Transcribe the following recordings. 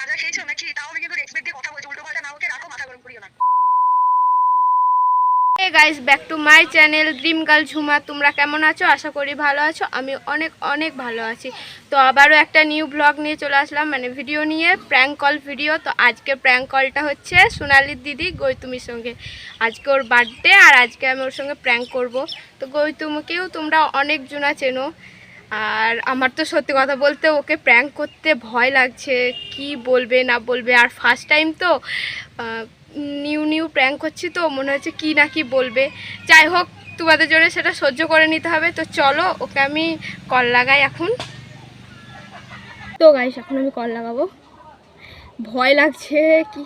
গাঁজা খেয়েছো নাকি তাও আমি কিন্তু রেসপেক্ট দিয়ে কথা বলছি, উল্টো পাল্টা না ওকে রাখো, মাথা গরম করিও না। Guys back to my channel dream girl Jhuma তোমরা কেমন আছো? আশা করি ভালো আছো। আমি অনেক অনেক ভালো আছি। তো আবারও একটা নিউ ব্লগ নিয়ে চলে আসলাম। মানে ভিডিও নিয়ে প্র্যাঙ্ক কল ভিডিও তো আজকে প্র্যাঙ্ক কলটা হচ্ছে সোনালির দিদি গৈতুমির সঙ্গে। আজকে ওর বার্থডে আর আজকে আমি ওর সঙ্গে প্র্যাঙ্ক করব। তো গৈতুমকেও তোমরা অনেক জনা চেনো। আর আমার তো সত্যি কথা বলতে ওকে প্র্যাঙ্ক করতে ভয় লাগছে, কি বলবে, না বলবে। আর ফার্স্ট টাইম তো নিউ নিউ প্র্যাঙ্ক করছি তো, মনে হচ্ছে কি না কি বলবে। যাই হোক, তোমাদের জন্য সেটা সহ্য করে নিতে হবে। তো চলো, ওকে আমি কল লাগাই এখন। তো গাইস এখন আমি কল লাগাবো। ভয় লাগছে কি।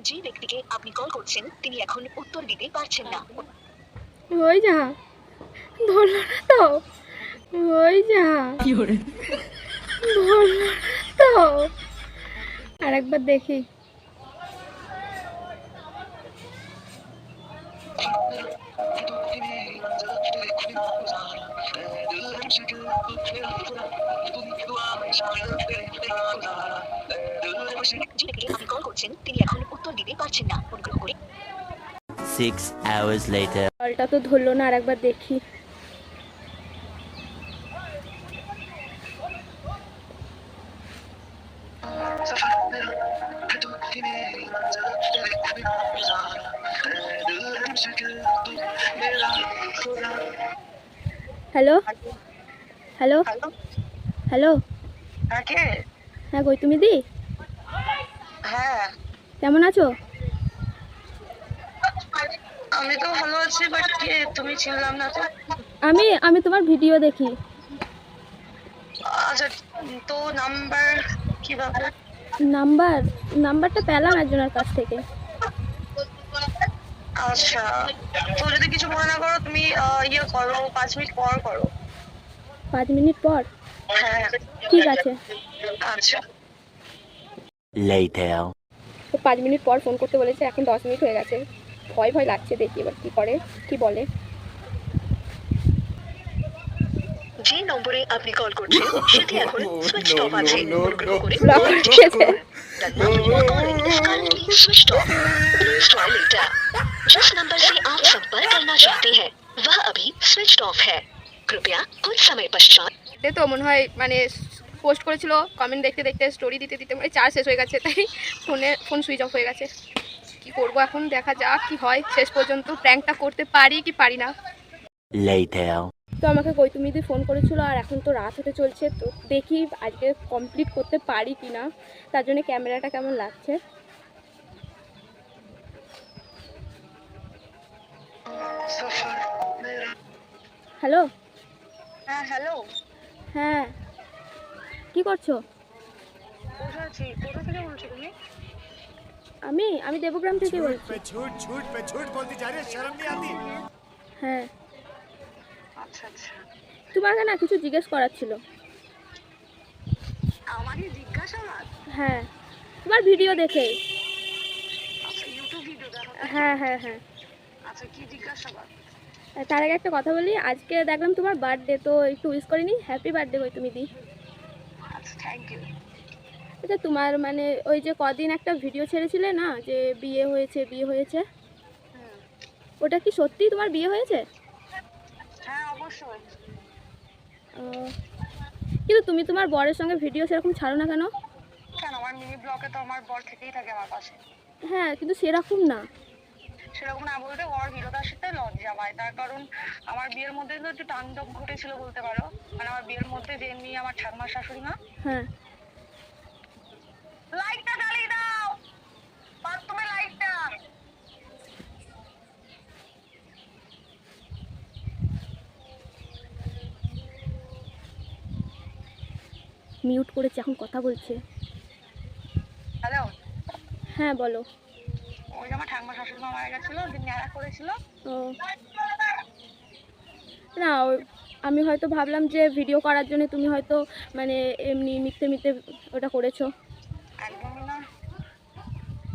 যে ব্যক্তিকে আপনি কল করছেন তিনি এখন উত্তর দিতে পারছেন না। ওই যা। ধরলো না তো? ওই যা। তো আরেকবার দেখি। করছেন তিনি এখন উত্তর দিতে পারছেন না অনুগ্রহ করে সিক্স আওয়ার্স লেটার কলটা তো ধরলো না আরেকবার দেখি। হ্যালো? হ্যালো? হ্যালো? হ্যাঁ কে? হ্যাঁ গৈতুমি দি? হ্যাঁ। কেমন আছো? আমি তো ভালো আছি বাট কে? তুমি চিনলাম না তো। আমি আমি তোমার ভিডিও দেখি। আচ্ছা তো নাম্বার কীভাবে নাম্বার নাম্বারটা পেলাম একজনের কাছ থেকে। আচ্ছা। তো যদি কিছু মনে না করো তুমি আহ, ইয়ে করো পাঁচ মিনিট পর করো। পাঁচ মিনিট পর? হ্যাঁ। ঠিক আছে। আচ্ছা। লেটার তো পাঁচ মিনিট পর ফোন করতে বলেছে এখন দশ মিনিট হয়ে গেছে। ভয় ভয় লাগছে দেখি এবার কী করে কি বলে। যে নম্বরে আপনি কল করছেন সেটি এখন সুইচ অফ আছে অনুগ্রহ করে ব্লক কল করে দিয়েছে The number you are calling is currently switched off. Please try later. जिस नंबर से आप संपर्क करना चाहते हैं वह अभी स्विच्ड ऑफ है कृपया कुछ समय पश्चात এ তো মনে হয় মানে পোস্ট করেছিল কমেন্ট দেখতে দেখতে স্টোরি দিতে দিতে মানে চার্জ শেষ হয়ে গেছে তাই ফোনে ফোন সুইচ অফ হয়ে গেছে কি করব এখন দেখা যাক কি হয় শেষ পর্যন্ত প্র্যাঙ্কটা করতে পারি কি পারি না Later. তো আমাকে কৈতুমিদি ফোন করেছিল আর এখন তো রাত হতে চলছে তো দেখি আজকে কমপ্লিট করতে পারি কি না তার জন্য ক্যামেরাটা কেমন লাগছে? হ্যালো হ্যাঁ হ্যালো হ্যাঁ। কি করছ? আমি আমি দেবগ্রাম থেকে বলছি। হ্যাঁ। আচ্ছা আচ্ছা। তোমাকে না কিছু জিজ্ঞেস করার ছিল। আমাকে জিজ্ঞাসাবাদ? হ্যাঁ। তোমার ভিডিও দেখে। আচ্ছা ইউটিউব ভিডিও দেখো। হ্যাঁ হ্যাঁ হ্যাঁ। আচ্ছা কি জিজ্ঞাসাবাদ? তার আগে একটা কথা বলি আজকে দেখলাম তোমার বার্থডে তো একটু উইশ করিনি। হ্যাপি বার্থডে কই তুমি দি। আচ্ছা থ্যাংক ইউ আচ্ছা তোমার মানে ওই যে কদিন একটা ভিডিও ছেড়েছিলে না যে বিয়ে হয়েছে বিয়ে হয়েছে? ওটা কি সত্যি তোমার বিয়ে হয়েছে? হ্যাঁ অবশ্যই কিন্তু তুমি তোমার বরের সঙ্গে ভিডিও সেরকম ছাড়ো না কেন? কেন? আমার মিনি ব্লকে তো আমার বর থেকেই থাকে আমার পাশে। হ্যাঁ কিন্তু সেরকম না। সেরকম না বলতে ওর হিরোটার সাথে লজ্জা পায়। তার কারণ আমার বিয়ের মধ্যে তো একটু তাণ্ডব ঘটেছিল বলতে পারো। মানে আমার বিয়ের মধ্যে যে এমনি আমার ঠাকুমার শাশুড়ি মা হ্যাঁ। মিউট করেছে এখন কথা বলছে। হ্যালো হ্যাঁ বলো। ওই যে আমার ঠাকুমা শাশুড়ি মা মারা গেছিল দিন নেড়া করেছিল। ও। না আমি হয়তো ভাবলাম যে ভিডিও করার জন্য তুমি হয়তো মানে এমনি মিথ্যে মিথ্যে ওটা করেছ। একদমই না।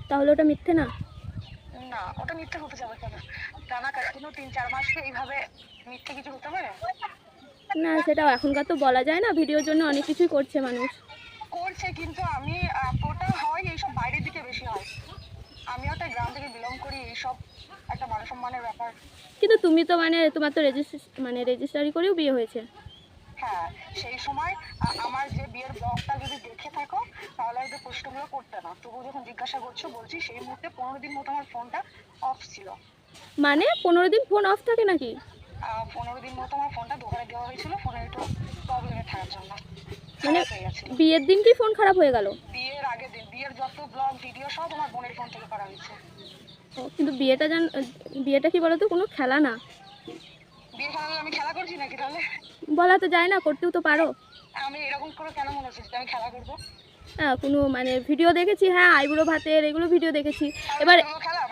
তাহলে ওটা মিথ্যে না? না ওটা মিথ্যে হতে যাবে কেন? টানা কন্টিনিউ তিন চার মাসকে এইভাবে মিথ্যে কিছু হতে পারে? না সেটা এখনকার তো বলা যায় না ভিডিওর জন্য অনেক কিছুই করছে মানুষ। করছে কিন্তু আমি ওটা হয় এইসব বাইরের দিকে বেশি হয়। আমি একটা গ্রাম থেকে বিলং করি এইসব একটা মান সম্মানের ব্যাপার। কিন্তু তুমি তো মানে তোমার তো রেজিস্ট্রে মানে রেজিস্ট্রারি করেও বিয়ে হয়েছে। হ্যাঁ সেই সময় আমার যে বিয়ের ব্লগটা যদি দেখে থাকো তাহলে হয়তো প্রশ্নগুলো করতে না। তবু যখন জিজ্ঞাসা করছ বলছি সেই মুহূর্তে পনেরো দিন মতো আমার ফোনটা অফ ছিল। মানে পনেরো দিন ফোন অফ থাকে নাকি? পনেরো দিন মতো আমার ফোনটা দোকানে দেওয়া হয়েছিল একটু প্রবলেমে থাকার জন্য। মানে বিয়ের দিন কি ফোন খারাপ হয়ে গেল? বিয়ের আগের দিন বিয়ের যত ব্লগ ভিডিও সব আমার বোনের ফোন থেকে করা হয়েছে। ও, কিন্তু বিয়েটা জান বিয়েটা কি বলতো কোনো খেলা না। বিয়ে খেলা আমি খেলা করছি নাকি তাহলে? বলা তো যায় না করতেও তো পারো। আমি এরকম করে কেন মনে হচ্ছে আমি খেলা করব? হ্যাঁ কোনো মানে ভিডিও দেখেছি হ্যাঁ আইবুড়ো ভাতের এগুলো ভিডিও দেখেছি। এবার খেলা?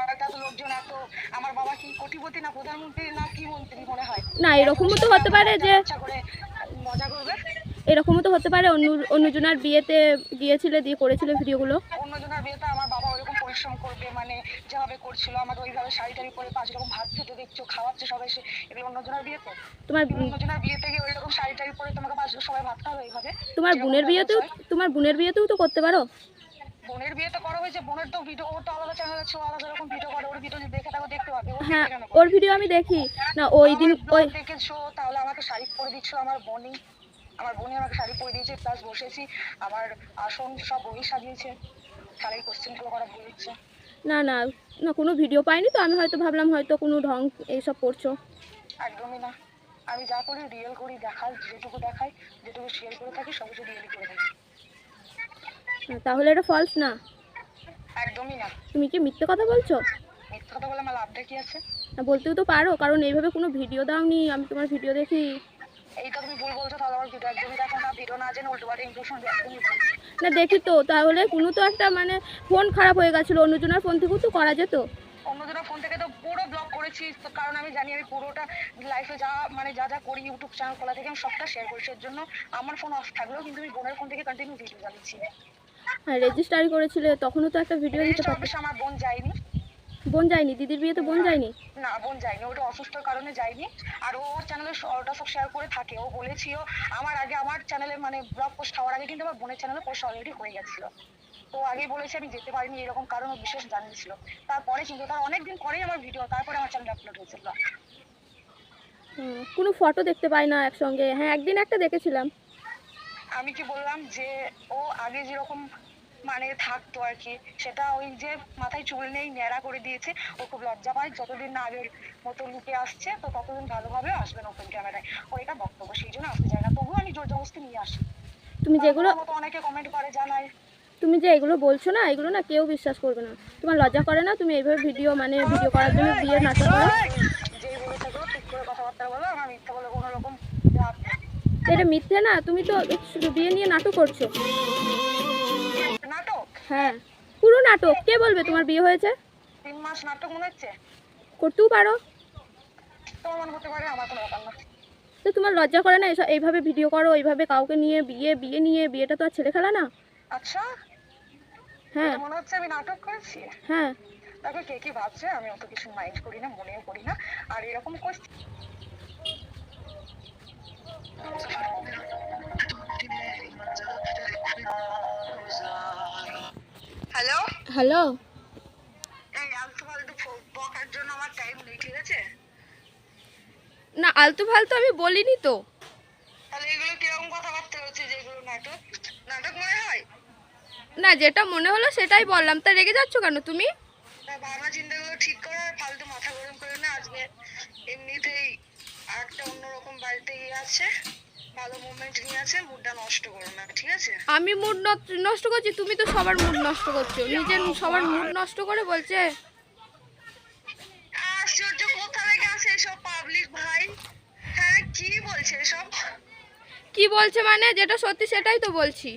আমার আমার বাবা কি কোটিপতি না প্রধানমন্ত্রী না কি মন্ত্রী মনে হয়? না এরকমও তো হতে পারে যে মজা করবে। এরকমও তো হতে পারে অন্য অন্যজনের বিয়েতে গিয়েছিলে দিয়ে করেছিলে ভিডিওগুলো। অন্যজনের বিয়েতে আমার বাবা ওরকম পরিশ্রম করবে মানে যেভাবে করছিল আমাকে ওইভাবে শাড়ি টাড়ি পরে পাঁচ রকম ভাত খেতে দেখছ খাওয়াচ্ছে সবাই সে এগুলো অন্যজনের বিয়ে তো। তোমার তুমি অন্যজনের বিয়েতে গিয়ে ওইরকম শাড়ি টাড়ি পরে তোমাকে পাঁচ সবাই ভাত খাবে এইভাবে? তোমার বোনের বিয়েতেও তোমার বোনের বিয়েতেও তো করতে পারো? বোনের বিয়ে তো করা হয়েছে বোনের তো ভিডিও ওর তো আলাদা চ্যানেল আছে ও আলাদা রকম ভিডিও করে ওর ভিডিও যদি দেখে থাকো দেখতে পাবে হ্যাঁ ওর ভিডিও আমি দেখি। না ওই দিন ওই দেখেছ তাহলে আমাকে শাড়ি পরে দিচ্ছো আমার বোনই আমার বোনই আমাকে শাড়ি পরে দিয়েছে প্লাস বসেছি আমার আসন সব বই সাজিয়েছে শাড়ির কোশ্চেনগুলো করা বই দিচ্ছে না না না কোনো ভিডিও পাইনি তো আমি হয়তো ভাবলাম হয়তো কোনো ঢং এইসব করছ। একদমই না। আমি যা করি রিয়েল করি দেখাই যেটুকু দেখাই যেটুকু শেয়ার করে থাকি সব কিছু রিয়েলি করে থাকি। তাহলে এটা ফলস না। একদমই না। তুমি কি মিথ্যে কথা বলছো? মিথ্যা কথা বলে আমার লাভটা কি আছে? না, বলতেও তো পারো কারণ এইভাবে কোনো ভিডিও দাওনি আমি তোমার ভিডিও দেখি। এইটা তুমি ভুল বলছো তাহলে আমার ভিডিও একদমই দেখো না ভিডিও না জেনে উল্টো পাল্টা ইমপ্রেশন একদমই। না দেখি তো তাহলে কোনো তো একটা মানে ফোন খারাপ হয়ে গেছিল অন্যজনের ফোন থেকেও তো করা যেত। অন্যজনের ফোন থেকে তো পুরো ব্লগ করেছি তো কারণ আমি জানি আমি পুরোটা লাইফে যা মানে যা যা করি ইউটিউব চ্যানেল খোলা থেকে আমি সবটা শেয়ার করি এর জন্য আমার ফোন অফ থাকলেও কিন্তু আমি বোনের ফোন থেকে কন্টিনিউ ভিডিও চালিয়েছি। হ্যাঁ রেজিস্ট্রারি করেছিলে তখনও তো একটা ভিডিও দিতে রেজিস্টার পারতো। আমার বোন যায়নি। বোন যায়নি দিদির বিয়েতে বোন যায়নি? না বোন যায়নি ওটা অসুস্থর কারণে যায়নি। আর ও ওর চ্যানেলে ওটা সব শেয়ার করে থাকে। ও বলেছিল আমার আগে আমার চ্যানেলে মানে ব্লগ পোস্ট হওয়ার আগে কিন্তু আমার বোনের চ্যানেলে পোস্ট অলরেডি হয়ে গেছিল। তো আগেই বলেছে আমি যেতে পারিনি এরকম কারণ ও বিশেষ জানিয়েছিল। তারপরে কিন্তু তার অনেকদিন পরেই আমার ভিডিও তারপরে আমার চ্যানেলে আপলোড হয়েছিল। কোনো ফটো দেখতে পাই না একসঙ্গে। হ্যাঁ একদিন একটা দেখেছিলাম। আমি কি বললাম যে ও আগে যেরকম মানে থাকতো আর কি সেটা ওই যে মাথায় চুল নেই ন্যাড়া করে দিয়েছে ও খুব লজ্জা পায়। যতদিন না আগের মতো লুকে আসছে তো ততদিন ভালোভাবে আসবেন ওপেন ক্যামেরায় ও এটা বক্তব্য সেই জন্য আসতে চায় না। তবুও আমি জোর জবরদস্তি নিয়ে আসি। তুমি যেগুলো অনেকে কমেন্ট করে জানায়। তুমি যে এগুলো বলছো না এগুলো না কেউ বিশ্বাস করবে না। তোমার লজ্জা করে না তুমি এইভাবে ভিডিও মানে ভিডিও করার জন্য বিয়ে নাটক করো যেই বলে থাকো ঠিক করে কথাবার্তা বলো আমার মিথ্যা বলে কোনো রকম। এটা মিথ্যে না তুমি তো শুধু বিয়ে নিয়ে নাটক করছ। নাটক? হ্যাঁ পুরো নাটক। কে বলবে তোমার বিয়ে হয়েছে? তিন মাস নাটক মনে হচ্ছে? করতেও পারো। তোমার মনে হতে পারে আমার কোনো ব্যাপার না। তো তোমার লজ্জা করে না এসব এইভাবে ভিডিও করো এইভাবে কাউকে নিয়ে বিয়ে বিয়ে নিয়ে বিয়েটা তো আর ছেলে খেলা না। আচ্ছা। হ্যাঁ। মনে হচ্ছে আমি নাটক করেছি? হ্যাঁ। দেখো কে কি ভাবছে? আমি অত কিছু মাইন্ড করি না মনেও করি না। আর এরকম কোশ্চেন হ্যালো হ্যালো এই আলতু ফালতু বকার জন্য আমার টাইম নেই ঠিক আছে? না আলতু ফালতু আমি বলিনি তো। তাহলে এগুলো কীরকম কথাবার্তা হচ্ছে যেগুলো নাটক? নাটক মনে হয়? না যেটা মনে হলো সেটাই বললাম। তা রেগে যাচ্ছ কেন তুমি? ভাবনা চিন্তাগুলো ঠিক করো আর ফালতু মাথা গরম করে না আজকে। এমনিতেই একটা অন্যরকম বাড়িতে ইয়ে আছে ভালো মুভমেন্ট নিয়ে আছে মুডটা নষ্ট করো না ঠিক আছে? আমি মুড নষ্ট করছি তুমি তো সবার মুড নষ্ট করছ। নিজের সবার মুড নষ্ট করে বলছে। আশ্চর্য কোথা থেকে আসে এসব পাবলিক ভাই? হ্যাঁ কি বলছে এসব? কি বলছে মানে যেটা সত্যি সেটাই তো বলছি।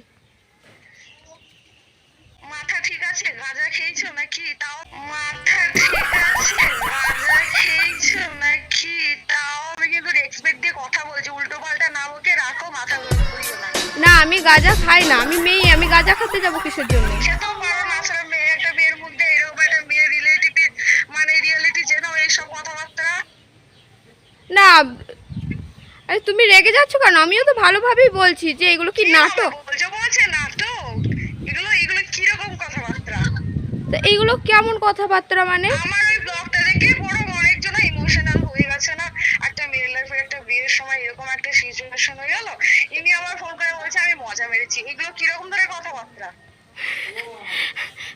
ঠিক আছে গাঁজা খেয়েছো নাকি? তাও মাথা ঠিক আছে গাঁজা খেয়েছো নাকি? তাও আমি কিন্তু রেসপেক্ট দিয়ে কথা বলছি। উল্টো পাল্টা না বকে রাখো মাথা গরম করিও না। না আমি গাঁজা খাই না আমি মেয়ে আমি গাঁজা খেতে যাব কিসের জন্য? সে তো পারো না আসলে মেয়ে একটা মেয়ের মধ্যে এরকম একটা মেয়ের রিলেটিভ মানে রিয়েলিটি জেনো এইসব কথাবার্তা? না আরে তুমি রেগে যাচ্ছ কেন? আমিও তো ভালোভাবেই বলছি যে এগুলো কি নাটক বলছো বলছে নাটক এগুলো এগুলো কীরকম কথাবার্তা তো এইগুলো কেমন কথাবার্তা মানে? আমার ওই ব্লগটা দেখে বড় অনেকজন ইমোশনাল হয়ে গেছে না। একটা মেয়ের লাইফে একটা বিয়ের সময় এরকম একটা সিচুয়েশন হয়ে গেল। ইনি আমার ফোন করে বলছে আমি মজা মেরেছি। এগুলো কীরকম ধরে কথাবার্তা?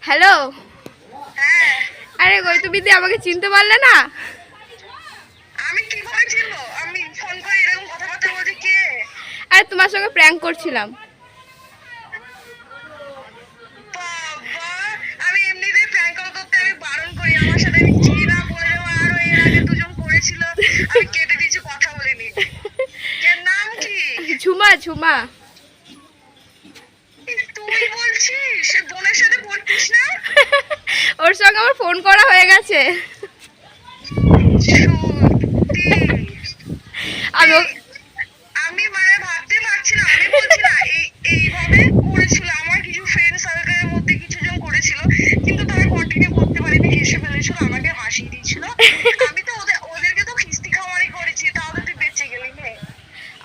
হ্যালো হ্যাঁ। আরে গই তুমি দি আমাকে চিনতে পারলে না? আমি চিনবো? আমি ফোন করে এরকম কথাবার্তা বলছি কে? আরে তোমার সঙ্গে প্র্যাঙ্ক করছিলাম বাবা আমি এমনিতেই প্র্যাঙ্ক কল করতে আমি বারণ করি আমার সাথে আমি কি না বলে দেবো আরও এর আগে দুজন করেছিল আমি কেটে দিয়েছি কথা বলিনি। এর নাম কি? ঝুমা ঝুমা। তুই বলছিস? বোনের সাথে পড়তিস না? ওর সঙ্গে আমার ফোন করা হয়ে গেছে। আমি আমি মানে ভাবতে পারছি না আমি বলছি না এই এইভাবে করেছিল। আমার কিছু ফ্রেন্ড সার্কেলের মধ্যে কিছু জন করেছিল কিন্তু তারা কন্টিনিউ করতে পারেনি হেসে ফেলেছিল আমাকে হাসিয়ে দিয়েছিল আমি তো ওদের ওদেরকে তো খিস্তি খাওয়ারই করেছি তাহলে তুই বেঁচে গেলি নে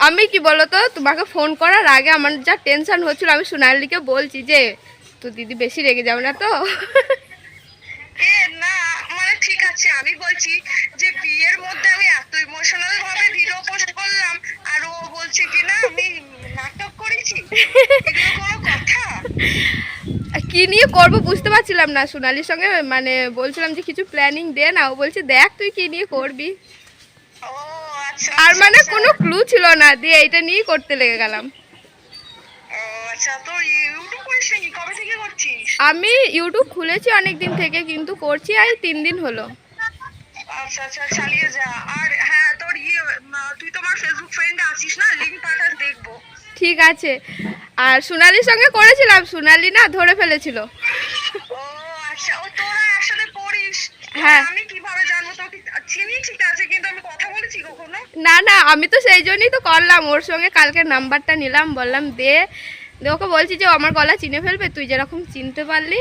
আমি কি বলতো তোমাকে ফোন করার আগে আমার যা টেনশন হচ্ছিল আমি সোনালিকে বলছি যে তো দিদি বেশি রেগে যাও না তো? এ না মানে ঠিক আছে আমি বলছি যে বিয়ের মধ্যে আমি এত ইমোশনাল ভাবে ভিডিও পোস্ট করলাম আর ও বলছে কি না আমি নাটক করেছি? কোনো কথা? কি নিয়ে করব বুঝতে পারছিলাম না সোনালির সঙ্গে মানে বলছিলাম যে কিছু প্ল্যানিং দে না। ও বলছে দেখ তুই কি নিয়ে করবি? ও আর মানে। কোনো ক্লু ছিল না দিয়ে এটা নিয়েই করতে লেগে গেলাম। আচ্ছা আমি ইউটিউব খুলেছি অনেক দিন থেকে কিন্তু করছি আর তিন দিন হলো। আচ্ছা আচ্ছা চালিয়ে যা। আর হ্যাঁ তোর ইয়ে তুই তোমার ফেসবুক ফ্রেন্ডে আছিস না? পাঠাস দেখব। ঠিক আছে। আর সোনালির সঙ্গে করেছিলাম সোনালি না ধরে ফেলেছিল। ও আচ্ছা ও তোরা একসাথে পড়িস? হ্যাঁ। আমি চিনি ঠিক আছে কিন্তু আমি কথা বলেছি কখনো? না না আমি তো সেই জন্যই তো করলাম। ওর সঙ্গে কালকে নাম্বারটা নিলাম বললাম দে। ওকে বলছি যে ও আমার গলা চিনে ফেলবে তুই যেরকম চিনতে পারলি।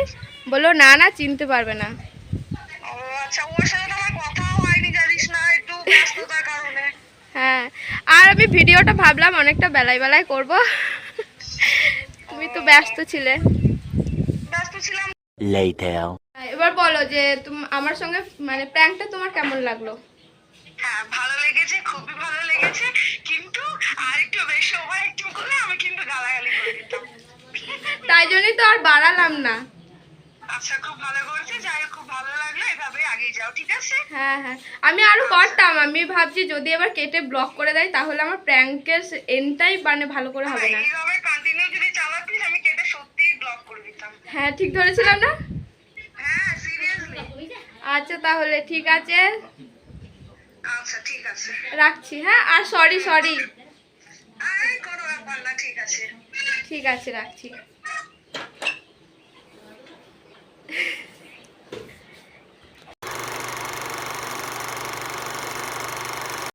বলল না না চিনতে পারবে না। ও আচ্ছা ওর সাথে তো আমার কথাও হয়নি জানিস না একটু ব্যস্ততার কারণে। হ্যাঁ আর আমি ভিডিওটা ভাবলাম অনেকটা বেলায় বেলায় করব। তুমি তো ব্যস্ত ছিলে। ব্যস্ত ছিলাম। বলো যে আমার সঙ্গে মানে প্র্যাঙ্কটা তোমার কেমন লাগল? হ্যাঁ ভালো লেগেছে খুবই ভালো লেগেছে কিন্তু আর একটু বেশি ওভার করলে আমি কিন্তু গালাগালি করে দিতাম। তাই জন্যই তো আর বাড়ালাম না। আচ্ছা খুব ভালো করেছে যাই খুব ভালো লাগল এভাবে আগিয়ে যাও ঠিক আছে? হ্যাঁ হ্যাঁ আমি আরও করতাম আমি ভাবছি যদি এবার কেটে ব্লক করে দেয় তাহলে আমার প্র্যাঙ্কের এন্ডটাই মানে ভালো করে হবে না। এইভাবে কন্টিনিউ যদি চালাতিস আমি কেটে সত্যিই ব্লক করে দিতাম। হ্যাঁ ঠিক ধরেছিলাম না? আচ্ছা তাহলে ঠিক আছে। আচ্ছা ঠিক আছে। রাখছি হ্যাঁ? আর সরি সরি ঠিক আছে রাখছি।